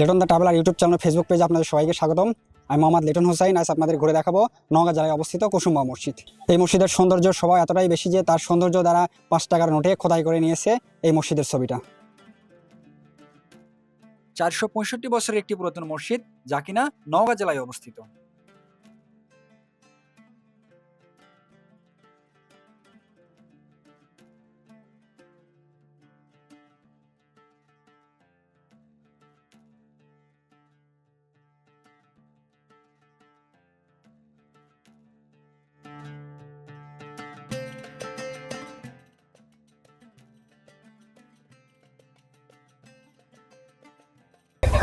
Liton the traveller YouTube channel Facebook পেজে আপনাদের সবাইকে স্বাগতম। আমি মোহাম্মদ লেটন হোসাইন, আজ আপনাদের ঘুরে দেখাবো নওগাঁ জেলায় অবস্থিত কুসুম্বা মসজিদ। এই মসজিদের সৌন্দর্য সবাই এতটাই বেশি যে তার সৌন্দর্য দ্বারা পাঁচ টাকার নোটে খোদাই করে নিয়েছে এই মসজিদের ছবিটা। চারশো পঁয়ষট্টি বছরের একটি পুরাতন মসজিদ যা কিনা নওগাঁ জেলায় অবস্থিত।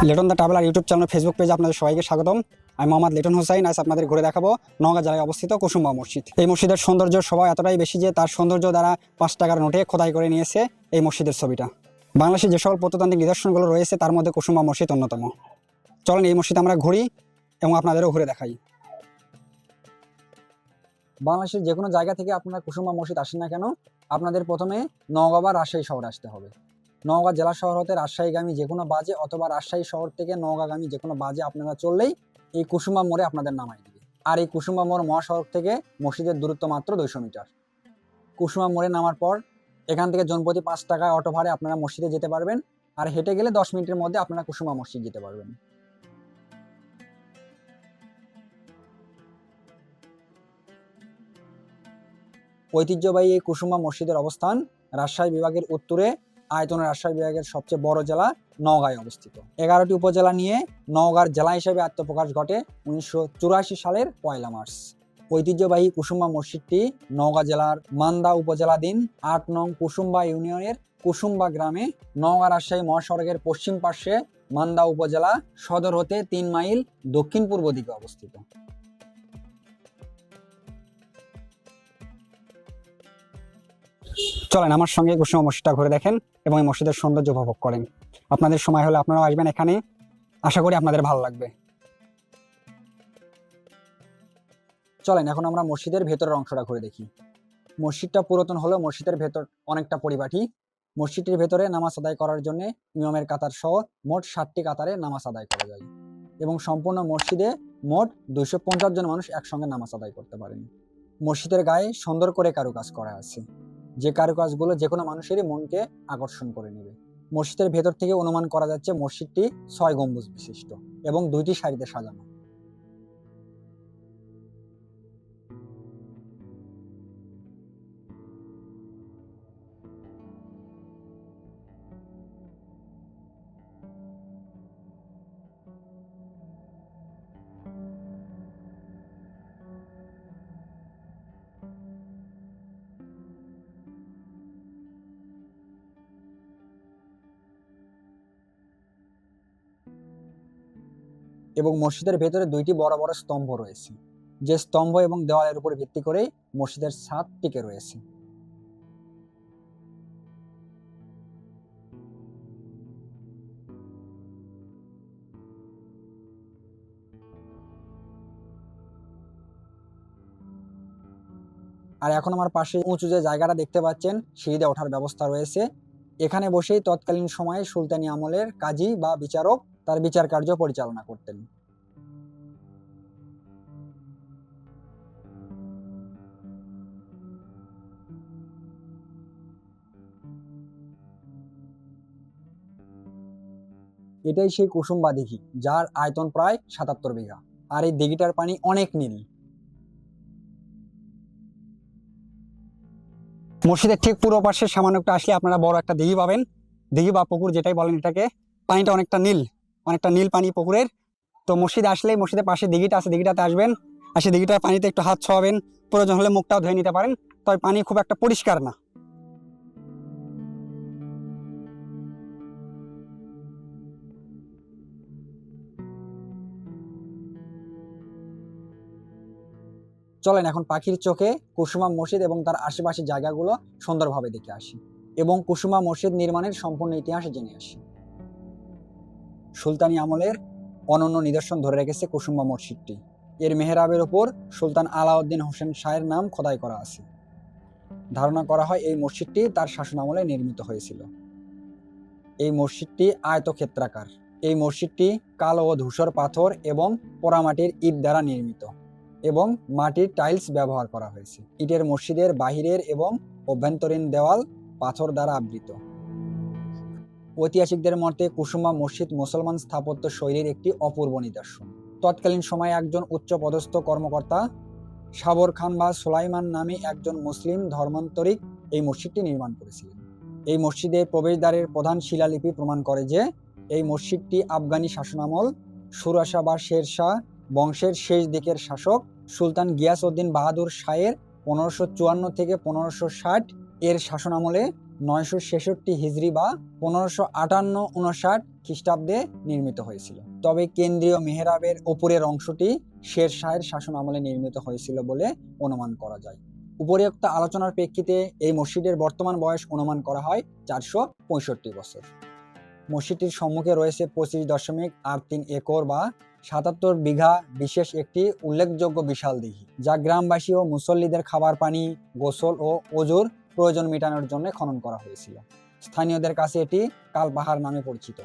Liton the traveller YouTube channel Facebook পেজে আপনাদের সবাইকে স্বাগতম। আমি মোহাম্মদ লিটন হোসাইন, আজ আপনাদের ঘুরে দেখাবো নওগাঁ জেলায় অবস্থিত কুসুম্বা মসজিদ। এই মসজিদের সৌন্দর্য সবাই এতটাই বেশি যে তার সৌন্দর্য দ্বারা পাঁচ টাকার নোটে খোদাই করে নিয়েছে এই মসজিদের ছবিটা। বাংলাদেশে যে সকল প্রত্নতান্ত্রিক নিদর্শনগুলো রয়েছে, তার মধ্যে কুসুম্বা মসজিদ অন্যতম। চলেন এই মসজিদ আমরা ঘুরি এবং আপনাদেরও ঘুরে দেখাই। বাংলাদেশের যে কোনো জায়গা থেকে আপনারা কুসুম্বা মসজিদ আসেন না কেন, আপনাদের প্রথমে নওগাঁ বা রাজশাহী শহরে আসতে হবে। নওগাঁ জেলা শহর হতে রাজশাহীগামী যে কোনো বাজে অথবা রাজশাহী শহর থেকে নওগাঁগামী যে কোনো বাজে আপনারা চললেই এই কুসুমা মোড়ে আপনাদের নামাই দিবে। আর এই কুসুমা মোড় মহাসড়ক থেকে মসজিদের দূরত্ব মাত্র দুইশো মিটার। কুসুমা মোড়ে নামার পর এখান থেকে জনপ্রতি পাঁচ টাকায় অটো ভাড়ে আপনারা মসজিদে যেতে পারবেন আর হেঁটে গেলে দশ মিনিটের মধ্যে আপনারা কুসুমা মসজিদ যেতে পারবেন। ঐতিহ্যবাহী এই কুসুমা মসজিদের অবস্থান রাজশাহী বিভাগের উত্তরে আয়তনে রাজশাহী বিভাগের সবচেয়ে বড় জেলা নওগাঁয় অবস্থিত। এগারোটি উপজেলা নিয়ে নওগাঁর জেলা হিসেবে আত্মপ্রকাশ ঘটে উনিশশো চুরাশি সালের পয়লা মার্চ। ঐতিহ্যবাহী কুসুম্বা মসজিদটি নওগাঁ জেলার মান্দা উপজেলাধীন আট নং কুসুম্বা ইউনিয়নের কুসুম্বা গ্রামে নওগাঁ রাজশাহী মহাসড়কের পশ্চিম পার্শ্বে মান্দা উপজেলা সদর হতে তিন মাইল দক্ষিণ পূর্ব দিকে অবস্থিত। চলেন আমার সঙ্গে কুসুমা মসজিদটা ঘুরে দেখেন এবং এই মসজিদের সৌন্দর্য উপভোগ করেন। আপনাদের সময় হলে আপনারাও আসবেন এখানে। আশা করি আপনাদের ভালো লাগবে। চলেন, এখন আমরা মসজিদের ভেতরের অংশটা ঘুরে দেখি। মসজিদটা পুরাতন হলেও মসজিদের ভেতর অনেকটা পরিপাটি। মসজিদটির ভেতরে নামাজ আদায় করার জন্য ইমামের কাতার সহ মোট ষাটটি কাতারে নামাজ আদায় করা যায় এবং সম্পূর্ণ মসজিদে মোট দুইশো পঞ্চাশ জন মানুষ একসঙ্গে নামাজ আদায় করতে পারেন। মসজিদের গায়ে সুন্দর করে কারুকাজ করা আছে। যে কারুকাজগুলো যে কোনো মানুষেরই মনকে আকর্ষণ করে নেবে। মসজিদের ভেতর থেকে অনুমান করা যাচ্ছে মসজিদটি ছয় গম্বুজ বিশিষ্ট এবং দুইটি সারিতে সাজানো। এবং মসজিদের ভেতরে দুইটি বড় বড় স্তম্ভ রয়েছে। যে স্তম্ভ এবং দেওয়ালের উপর ভিত্তি করেই মসজিদের ছাদ টিকে রয়েছে। আর এখন আমার পাশে উঁচু যে জায়গাটা দেখতে পাচ্ছেন, সিঁড়িতে ওঠার ব্যবস্থা রয়েছে। এখানে বসেই তৎকালীন সময়ে সুলতানি আমলের কাজী বা বিচারক তার বিচার কার্য পরিচালনা করতেন। এটাই সেই কুসুম্বা দিঘি যার আয়তন প্রায় সাতাত্তর বিঘা, আর এই দিঘিটার পানি অনেক নীল। মসজিদের ঠিক পূর্ব পাশে সামান্য একটু আসলে আপনারা বড় একটা দিঘি পাবেন। দিঘি বা পুকুর যেটাই বলেন এটাকে, পানিটা অনেকটা নীল। অনেকটা নীল পানি পুকুরের। তো মসজিদে আসলেই মসজিদের পাশে দিঘিটা আছে, দিঘিটাতে আসবেন। আর সেই দিঘিটার পানিতে একটু হাত ছোয়াবেন প্রয়োজন হলে মুখটাও ধুয়ে নিতে পারেন। তবে পানি খুব একটা পরিষ্কার না। চলেন এখন পাখির চোখে কুসুমা মসজিদ এবং তার আশেপাশের জায়গাগুলো সুন্দরভাবে দেখে আসি এবং কুসুমা মসজিদ নির্মাণের সম্পূর্ণ ইতিহাস জেনে আসি। সুলতানি আমলের অনন্য নিদর্শন ধরে রেখেছে কুসুম্বা মসজিদটি। এর মেহরাবের ওপর সুলতান আলাউদ্দিন হোসেন শাহের নাম খোদাই করা আছে। ধারণা করা হয় এই মসজিদটি তার শাসন আমলে নির্মিত হয়েছিল। এই মসজিদটি আয়তক্ষেত্রাকার। এই মসজিদটি কালো ও ধূসর পাথর এবং পোড়ামাটির ইট দ্বারা নির্মিত এবং মাটির টাইলস ব্যবহার করা হয়েছে। ইটের মসজিদের বাহিরের এবং অভ্যন্তরীণ দেওয়াল পাথর দ্বারা আবৃত। ঐতিহাসিকদের মতে কুসুমা মসজিদ মুসলমান স্থাপত্য শৈলীর একটি অপূর্ব নিদর্শন। তৎকালীন সময়ে একজন উচ্চপদস্থ কর্মকর্তা সাবর খান বা সুলাইমান নামে একজন মুসলিম ধর্মান্তরিক এই মসজিদটি নির্মাণ করেছিলেন। এই মসজিদে প্রবেশদ্বারের প্রধান শিলালিপি প্রমাণ করে যে, এই মসজিদটি আফগানি শাসনামল সুরাশা বা শেরশাহ, বংশের শেষ দিকের শাসক সুলতান গিয়াসউদ্দিন বাহাদুর শাহের পনেরোশো চুয়ান্ন থেকে পনেরোশো ষাট এর শাসনামলে নয়শো ছেষট্টি হিজড়ি বা পনেরোশো আটান্ন উনষাট খ্রিস্টাব্দে নির্মিত হয়েছিল। তবে কেন্দ্রীয় মেহরাবের ওপরের অংশটি শের শাহের শাসন আমলে নির্মিত হয়েছিল বলে অনুমান করা যায়। উপরিউক্ত আলোচনার প্রেক্ষিতে এই মসজিদের বর্তমান বয়স অনুমান করা হয় চারশো পঁয়ষট্টি বছর। মসজিদটির সম্মুখে রয়েছে পঁচিশ দশমিক আট তিন একর বা সাতাত্তর বিঘা বিশেষ একটি উল্লেখযোগ্য বিশাল দিঘি যা গ্রামবাসী ও মুসল্লিদের খাবার পানি, গোসল ও ওজুর প্রয়োজন মেটানোর জন্য খনন করা হয়েছিল। স্থানীয়দের কাছে এটি কালপাহাড় নামে পরিচিত।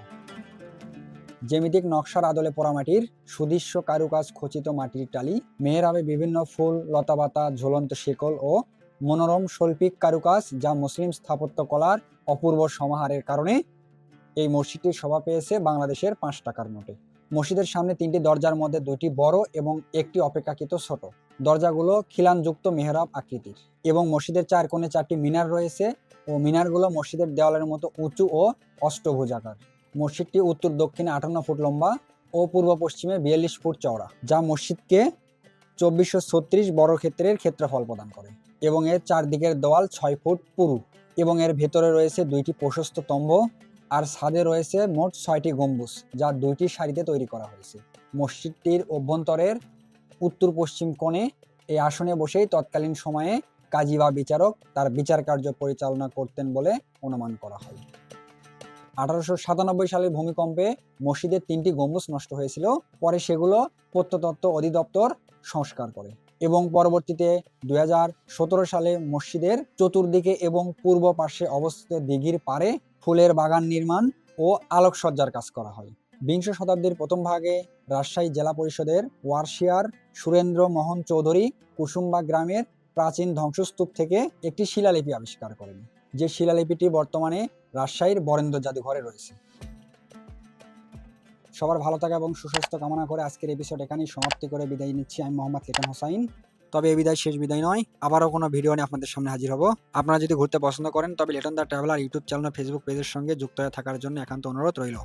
জ্যামিতিক নকশার আদলে পোড়ামাটির সুদৃশ্য কারুকাজ খচিত মাটির টালি, মেহরাবে বিভিন্ন ফুল, লতাপাতা, ঝুলন্ত শিকল ও মনোরম শৈল্পিক কারুকাজ যা মুসলিম স্থাপত্য কলার অপূর্ব সমাহারের কারণে এই মসজিদটির শোভা পেয়েছে বাংলাদেশের পাঁচ টাকার নোটে। মসজিদের সামনে তিনটি দরজার মধ্যে দুটি বড় এবং একটি অপেক্ষাকৃত ছোট। দরজাগুলো খিলানযুক্ত মেহরাব আকৃতির এবং মসজিদের চার কোণে চারটি মিনার রয়েছে ও মিনারগুলো মসজিদের দেওয়ালের মতো উঁচু ও অষ্টভুজাকার। মসজিদটি উত্তর দক্ষিণে আটান্ন ফুট লম্বা ও পূর্ব পশ্চিমে বিয়াল্লিশ ফুট চওড়া, যা মসজিদকে চব্বিশশো ছত্রিশ বড় ক্ষেত্রের ক্ষেত্রফল প্রদান করে এবং এর চারদিকের দেওয়াল ছয় ফুট পুরু এবং এর ভেতরে রয়েছে দুইটি প্রশস্ত স্তম্ভ আর ছাদে রয়েছে মোট ছয়টি গম্বুজ, যা দুইটি সারিতে তৈরি করা হয়েছে। মসজিদটির অভ্যন্তরের উত্তর পশ্চিম কোণে এই আসনে বসেই তৎকালীন সময়ে কাজী বা বিচারক তার বিচার কার্য পরিচালনা করতেন বলে অনুমান করা হয়। আঠারোশো সাতানব্বই সালের ভূমিকম্পে মসজিদের তিনটি গম্বুজ নষ্ট হয়েছিল, পরে সেগুলো প্রত্নতত্ত্ব অধিদপ্তর সংস্কার করে এবং পরবর্তীতে দুই হাজার সতেরো সালে মসজিদের চতুর্দিকে এবং পূর্ব পার্শ্বে অবস্থিত দিঘির পারে ফুলের বাগান নির্মাণ ও আলোকসজ্জার কাজ করা হয়। বিংশ শতাব্দীর প্রথম ভাগে রাজশাহী জেলা পরিষদের ওয়ারশিয়ার সুরেন্দ্র মোহন চৌধুরী কুসুম্বা গ্রামের প্রাচীন ধ্বংসস্তূপ থেকে একটি শিলালিপি আবিষ্কার করেন, যে শিলালিপিটি বর্তমানে রাজশাহীর বরেন্দ্র জাদুঘরে রয়েছে। সবার ভালো থাকা এবং সুস্বাস্থ্য কামনা করে আজকের এপিসোড এখানেই সমাপ্তি করে বিদায় নিচ্ছি। আমি মোহাম্মদ লিটন হোসাইন। তবে এই বিদায়, শেষ বিদায় নয়। আবারও কোনো ভিডিও নিয়ে আপনাদের সামনে হাজির হব। আপনারা যদি ঘুরতে পছন্দ করেন, তবে Liton the traveller YouTube channel Facebook পেজের সঙ্গে যুক্ত হয়ে থাকার জন্য একান্ত অনুরোধ রইল।